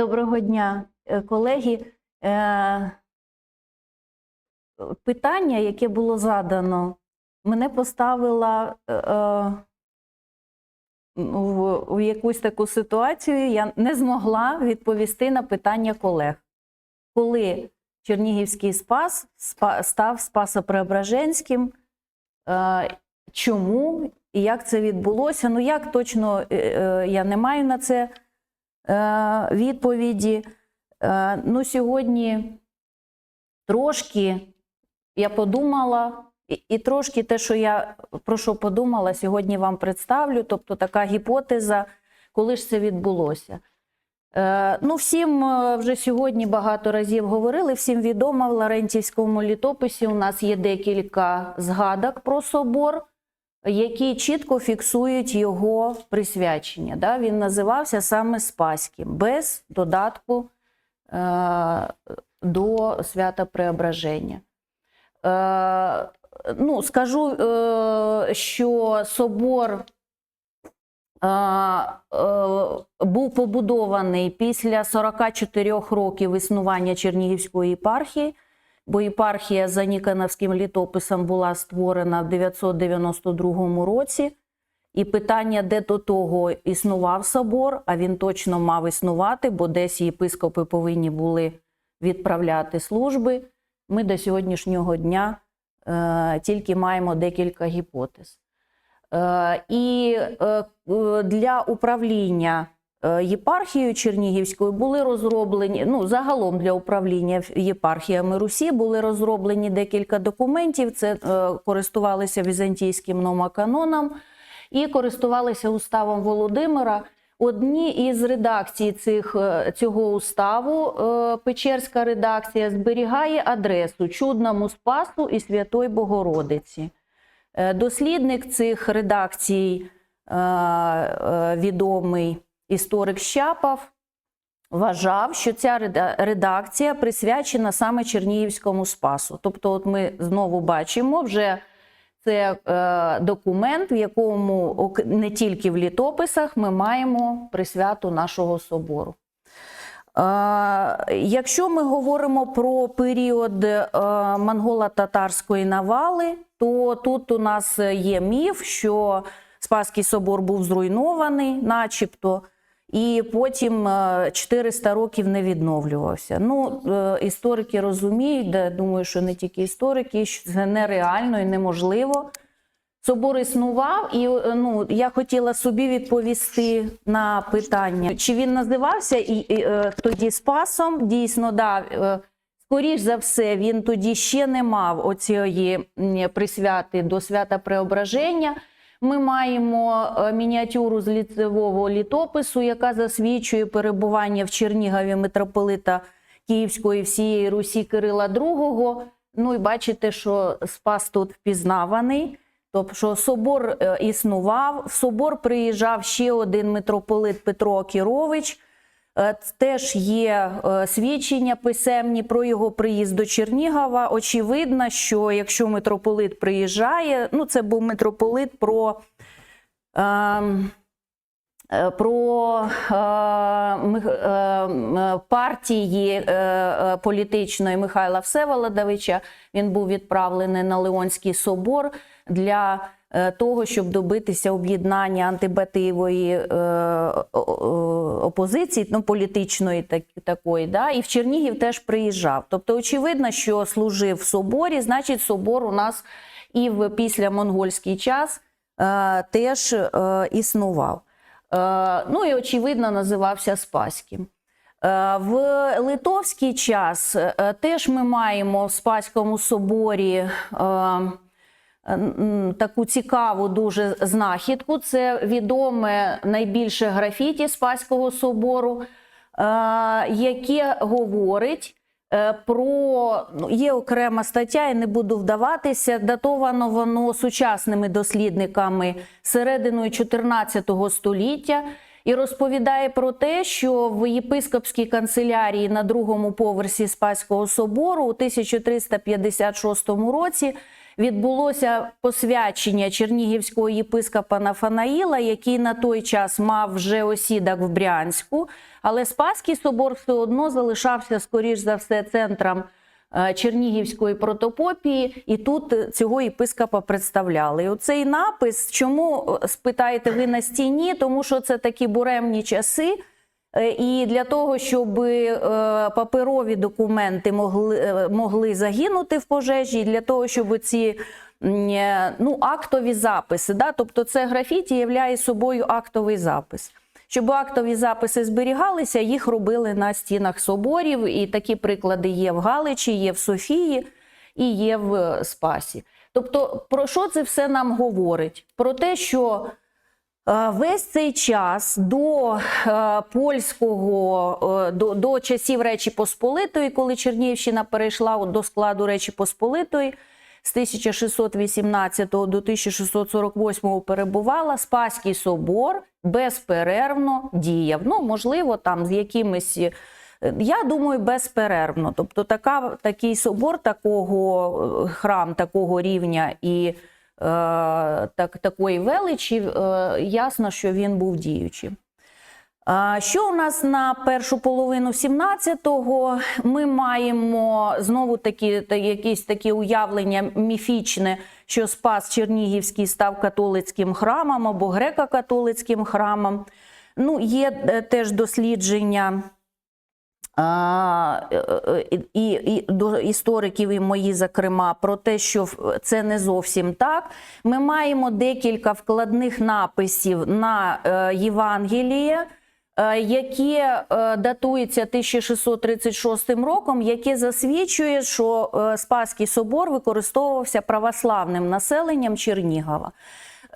Доброго дня, е, колеги. Е, Питання, яке було задано, мене поставило е, в, якусь таку ситуацію. Я не змогла відповісти на питання колег. Коли Чернігівський спас став Спасо-Преображенським, чому і як це відбулося? Ну, як точно я не маю на це відповіді. Е, ну, сьогодні трошки я подумала, і, трошки те, що я про що подумала, сьогодні вам представлю. Тобто така гіпотеза, коли ж це відбулося. Е, ну, всім е, вже сьогодні багато разів говорили, всім відомо в Ларентівському літописі у нас є декілька згадок про собор, які чітко фіксують його присвячення. Да? Він називався саме Спаським, без додатку е, до свята Преображення. Е, ну, скажу, е, що собор е, е, був побудований після 44 років існування Чернігівської єпархії, бо єпархія за Ніконовським літописом була створена в 992 році. І питання, де до того існував собор, а він точно мав існувати, бо десь єпископи повинні були відправляти служби. Ми до сьогоднішнього дня е, тільки маємо декілька гіпотез. Е, і е, для управління єпархією Чернігівською були розроблені, ну, загалом для управління єпархіями Русі були розроблені декілька документів. Це е, користувалися візантійським номаканоном і користувалися уставом Володимира. Одні із редакцій цих, е, цього уставу, е, Печерська редакція, зберігає адресу Чудному Спасу і Святої Богородиці. Е, Дослідник цих редакцій, е, е, відомий історик Щапов, вважав, що ця редакція присвячена саме Чернігівському спасу. Тобто, от ми знову бачимо вже це е, документ, в якому не тільки в літописах ми маємо присвяту нашого собору. Е, якщо ми говоримо про період е, монголо-татарської навали, то тут у нас є міф, що Спаський собор був зруйнований, начебто, і потім е, 400 років не відновлювався. Ну, е, історики розуміють, да, думаю, що не тільки історики, що це нереально і неможливо. Собор існував, і е, ну, я хотіла собі відповісти на питання, чи він називався і, і, е, тоді Спасом. Дійсно, да, е, скоріш за все, він тоді ще не мав оцієї присвяти до свята Преображення. Ми маємо е, мініатюру з ліцевого літопису, яка засвідчує перебування в Чернігові митрополита Київської всієї Русі Кирила II. Ну і бачите, що Спас тут впізнаваний. Тобто, собор е, існував, в собор приїжджав ще один митрополит Петро Кірович. Е, Теж є е, свідчення писемні про його приїзд до Чернігова. Очевидно, що якщо митрополит приїжджає, ну це був митрополит про. ем, е, Про партії політичної Михайла Всеволодовича. Він був відправлений на Леонський собор для того, щоб добитися об'єднання антибатиєвої е, опозиції, ну, політичної так, такої. Да? І в Чернігів теж приїжджав. Тобто, очевидно, що служив в соборі, значить, собор у нас і в післямонгольський час е, теж е, існував. Е, ну і очевидно називався Спаським. Е, В литовський час е, теж ми маємо в Спаському соборі е, таку цікаву дуже знахідку. Це відоме найбільше графіті Спаського собору, е, яке говорить е, про ну, є окрема стаття, я не буду вдаватися. Датовано воно сучасними дослідниками серединою 14 століття. І розповідає про те, що в єпископській канцелярії на другому поверсі Спаського собору у 1356 році відбулося посвячення чернігівського єпископа Нафанаїла, який на той час мав вже осідок в Брянську, але Спаський собор все одно залишався, скоріш за все, центром Чернігівської протопопії, і тут е, цього єпископа представляли. І оцей напис, чому е, спитаєте ви на стіні? Тому що це такі буремні часи. Е, І для того, щоб е, паперові документи могли, е, могли загинути в пожежі, для того, щоб ці е, ну, актові записи, да? тобто це графіті являє собою актовий запис. Щоб актові записи зберігалися, їх робили на стінах соборів, і такі приклади є в Галичі, є в Софії і є в е, Спасі. Тобто, про що це все нам говорить? Про те, що Е, Весь цей час до е, польського до, до часів Речі Посполитої, коли Чернігівщина перейшла до складу Речі Посполитої, з 1618 до 1648 перебувала Спаський собор безперервно діяв. Ну, можливо, там з якимись. е, Я думаю, безперервно. Тобто, така, такий собор, такого е, храм, такого рівня і е, так, такої величі, е, ясно, що він був діючим. Що у нас на першу половину 17-го? Ми маємо знову такі якісь такі уявлення міфічне, що Спас Чернігівський став католицьким храмом або греко-католицьким храмом. Ну, є е, теж дослідження а, е, е, і, і до істориків, і мої, зокрема, про те, що це не зовсім так. Ми маємо декілька вкладних написів на Євангеліє, яке датується 1636 роком, яке засвідчує, що е, Спаський собор використовувався православним населенням Чернігова.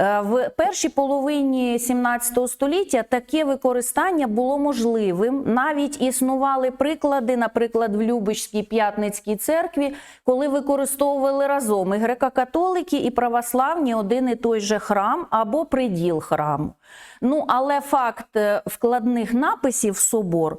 Е, В першій половині 17 століття таке використання було можливим. Навіть існували приклади, наприклад, в Любичській П'ятницькій церкві, коли використовували разом і греко-католики, і православні один і той же храм або приділ храму. Ну, але факт е, вкладних написів в собор.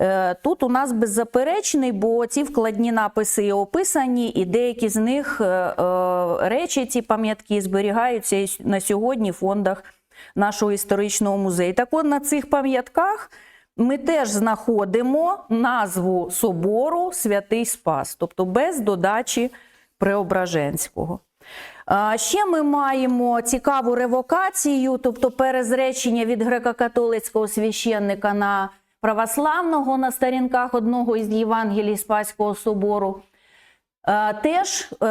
Е, Тут у нас беззаперечний, бо ці вкладні написи є описані, і деякі з них е, е, речі, ці пам'ятки зберігаються і на сьогодні в фондах нашого історичного музею. Так от на цих пам'ятках ми теж знаходимо назву собору Святий Спас, тобто без додачі Преображенського. Ще ми маємо цікаву ревокацію, тобто перезречення від греко-католицького священника на православного на сторінках одного із Євангелій Спаського собору. Е, Теж е,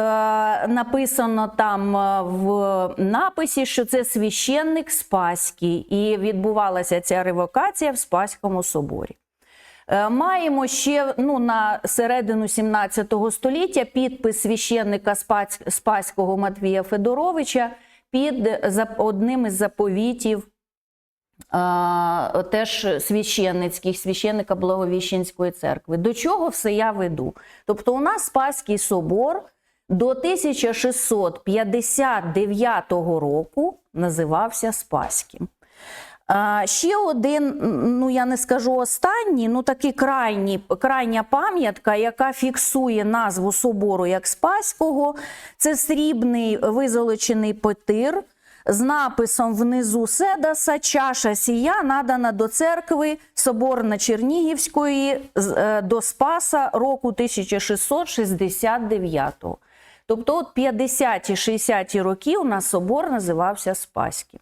написано там е, в написі, що це священник Спаський, і відбувалася ця ревокація в Спаському соборі. Маємо ще ну, на середину 17 століття підпис священника Спаського Матвія Федоровича під одним із заповітів теж священницьких, священника Благовіщенської церкви. До чого все я веду? Тобто, у нас Спаський собор до 1659 року називався Спаським. Ще один, ну я не скажу останній, ну такий крайній, крайня пам'ятка, яка фіксує назву собору як Спаського, це срібний визолочений потир з написом внизу Седаса чаша сія надана до церкви Соборна Чернігівської е, до Спаса року 1669. Тобто, от 50-60-ті роки у нас собор називався Спаським.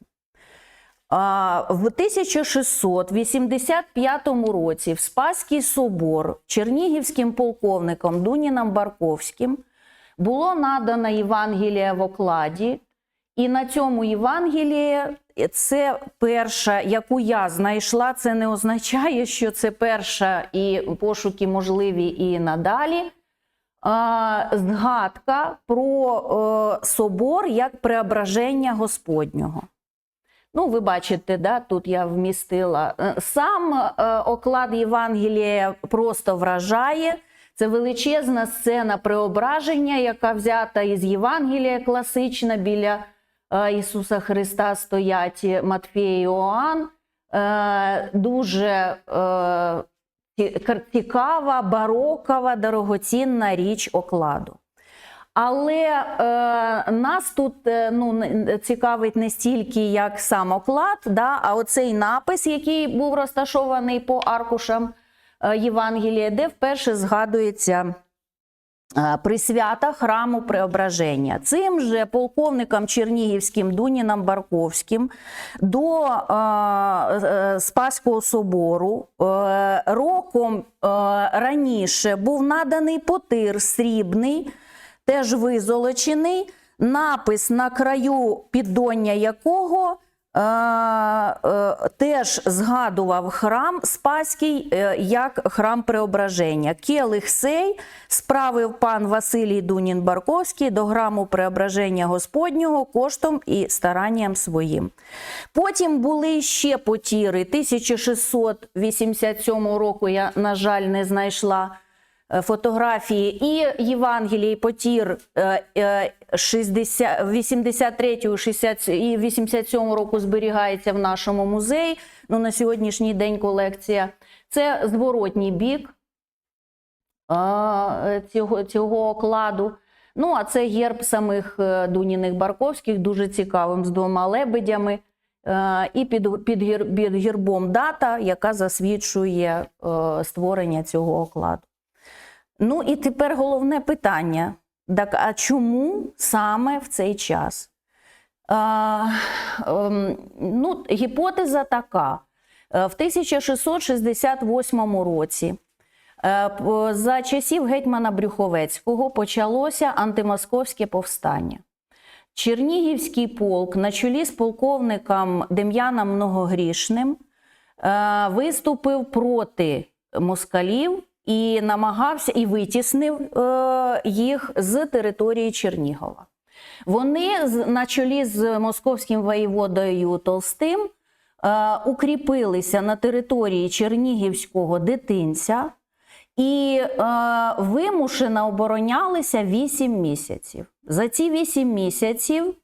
А, В 1685 році в Спаський собор Чернігівським полковником Дуніном Барковським було надано Євангелія в окладі, і на цьому Євангелії це перша, яку я знайшла. Це не означає, що це перша і пошуки можливі і надалі. Згадка про е, собор як преображення Господнього. Ну, ви бачите, да, тут я вмістила. Е, Сам е, оклад Євангелія просто вражає. Це величезна сцена преображення, яка взята із Євангелія класична біля Ісуса Христа стоять Матфій і Іоанн. Е, Дуже е, цікава, барокова, дорогоцінна річ окладу. Але е, нас тут е, ну, цікавить не стільки як сам оклад, да, а оцей напис, який був розташований по аркушам е, Євангелія, де вперше згадується е, присвята храму Преображення. Цим же полковникам Чернігівським Дуніном Барковським до е, Спаського собору е, роком е, раніше був наданий потир срібний, теж визолочений, напис на краю піддоння якого теж згадував храм Спаський е, як храм Преображення. Келих сей справив пан Василій Дунін Барковський до храму Преображення Господнього коштом і старанням своїм. Потім були ще потіри 1687 року. Я, на жаль, не знайшла е, фотографії і Євангелій потір е, е, 60, 83 60 і 87 року зберігається в нашому музеї. Ну, на сьогоднішній день колекція. Це зворотній бік е, цього, цього окладу. Ну, а це герб самих е, Дуніних Барковських, дуже цікавим, з двома лебедями. Е, І під, під, гер- під гербом дата, яка засвідчує е, створення цього окладу. Ну і тепер головне питання: так, а чому саме в цей час? А, ем, ну, гіпотеза така: Е, в 1668 році. е, За часів гетьмана Брюховецького почалося антимосковське повстання. Чернігівський полк на чолі з полковником Дем'яном Многогрішним е, виступив проти москалів і намагався і витіснив е, їх з території Чернігова. Вони на чолі з московським воєводою Толстим е, укріпилися на території Чернігівського дитинця і е, вимушено оборонялися 8 місяців. За ці 8 місяців,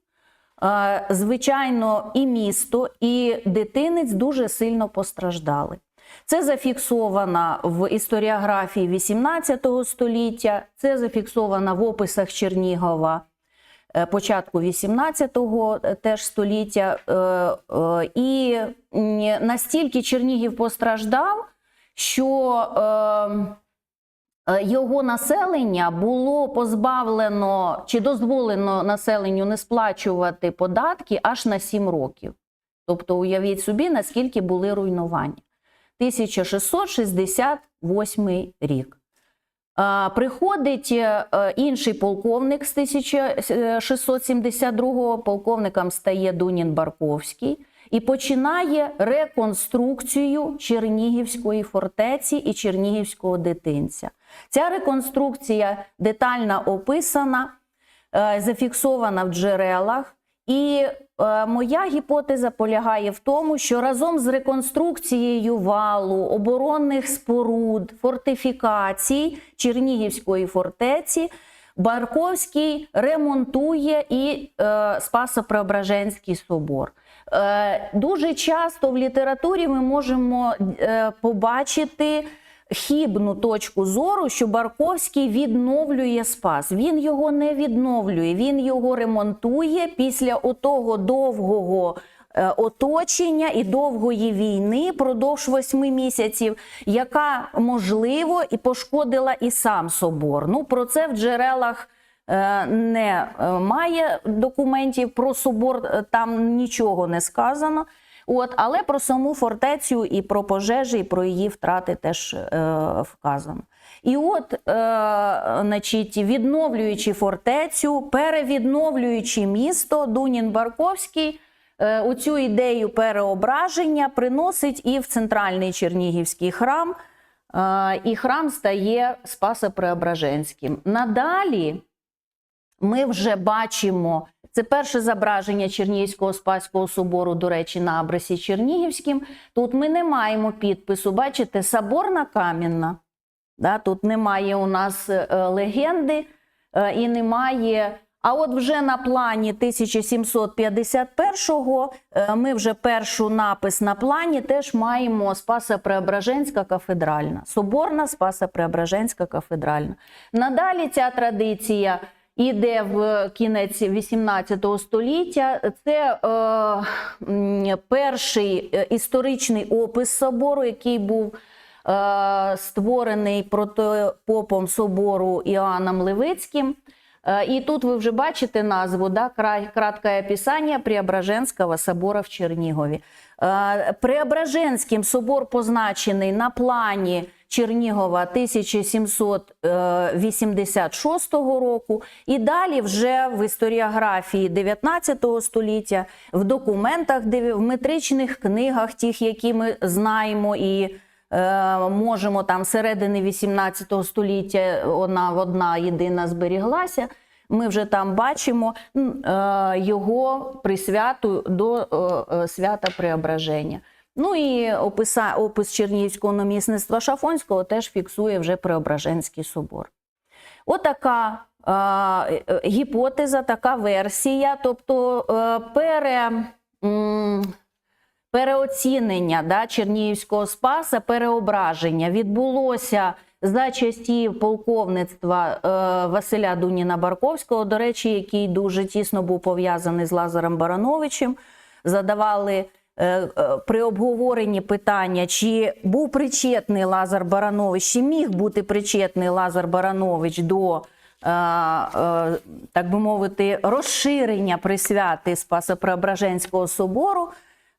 е, звичайно, і місто, і дитинець дуже сильно постраждали. Це зафіксовано в історіографії 18 століття, це зафіксовано в описах Чернігова е, початку 18-го теж століття. Е, е, І настільки Чернігів постраждав, що е, е, його населення було позбавлено чи дозволено населенню не сплачувати податки аж на 7 років. Тобто, уявіть собі, наскільки були руйнування. 1668 рік. Приходить е, інший полковник з 1672-го, полковником стає Дунін Барковський і починає реконструкцію Чернігівської фортеці і Чернігівського дитинця. Ця реконструкція детально описана, е, зафіксована в джерелах. І е, моя гіпотеза полягає в тому, що разом з реконструкцією валу, оборонних споруд, фортифікацій Чернігівської фортеці Барковський ремонтує і е, Спасо-Преображенський собор. Е, дуже часто в літературі ми можемо е, побачити хібну точку зору, що Барковський відновлює спас. Він його не відновлює, він його ремонтує після отого довгого. е, Оточення і довгої війни продовж восьми місяців, яка можливо і пошкодила і сам собор. Ну про це в джерелах е, не е, документів про собор, там нічого не сказано. От, але про саму фортецю і про пожежі, і про її втрати теж е, вказано. І от, е, значить, відновлюючи фортецю, перевідновлюючи місто, Дунін Барковський е, оцю ідею переображення приносить і в центральний Чернігівський храм, е, і храм стає Спасо-Преображенським. Надалі ми вже бачимо це перше зображення Чернігівського Спаського собору, до речі, на абресі Чернігівським. Тут ми не маємо підпису. Бачите, соборна камінна. Да, тут немає у нас е, легенди е, і немає. А от вже на плані 1751-го е, ми вже першу напис на плані теж маємо Спасо-Преображенська кафедральна, Соборна Спасо-Преображенська кафедральна. Надалі ця традиція іде в кінець 18 століття. Це е, перший е, історичний опис собору, який був е, створений протопопом собору Іоанном Левицьким. Е, І тут ви вже бачите назву, да, кра- краткое описання Преображенського собора в Чернігові. Е, Преображенським собор позначений на плані Чернігова 1786 року. І далі вже в історіографії 19 століття, в документах, в метричних книгах, тих, які ми знаємо і е, можемо там середини 18 століття одна одна єдина зберіглася. Ми вже там бачимо е, його присвяту до е, е, свята Преображення. Ну і описа, опис Чернігівського намісництва Шафонського теж фіксує вже Преображенський собор. Отака е, гіпотеза, така версія, тобто е, пере, м, переоцінення да, Чернігівського спаса, переображення відбулося за часів полковництва е, Василя Дуніна Барковського, до речі, який дуже тісно був пов'язаний з Лазарем Барановичем. Задавали при обговоренні питання, чи був причетний Лазар Баранович, чи міг бути причетний Лазар Баранович до, е, е, так би мовити, розширення присвяти Спасо-Преображенського собору.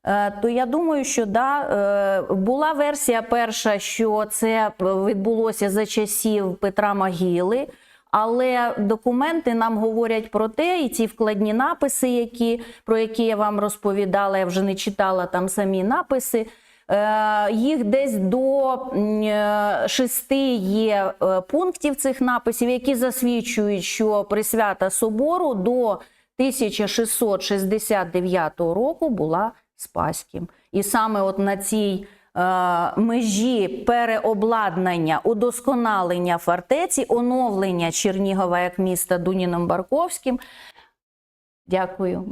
Е, То я думаю, що да, е, була версія перша, що це відбулося за часів Петра Могили, але документи нам говорять про те, і ці вкладні написи, які, про які я вам розповідала, я вже не читала там самі написи. е, Їх десь до е, шести є е, пунктів цих написів, які засвідчують, що присвята собору до 1669 року була Спаським. І саме от на цій межі переобладнання, удосконалення фортеці, оновлення Чернігова як міста Дуніном Барковським. Дякую.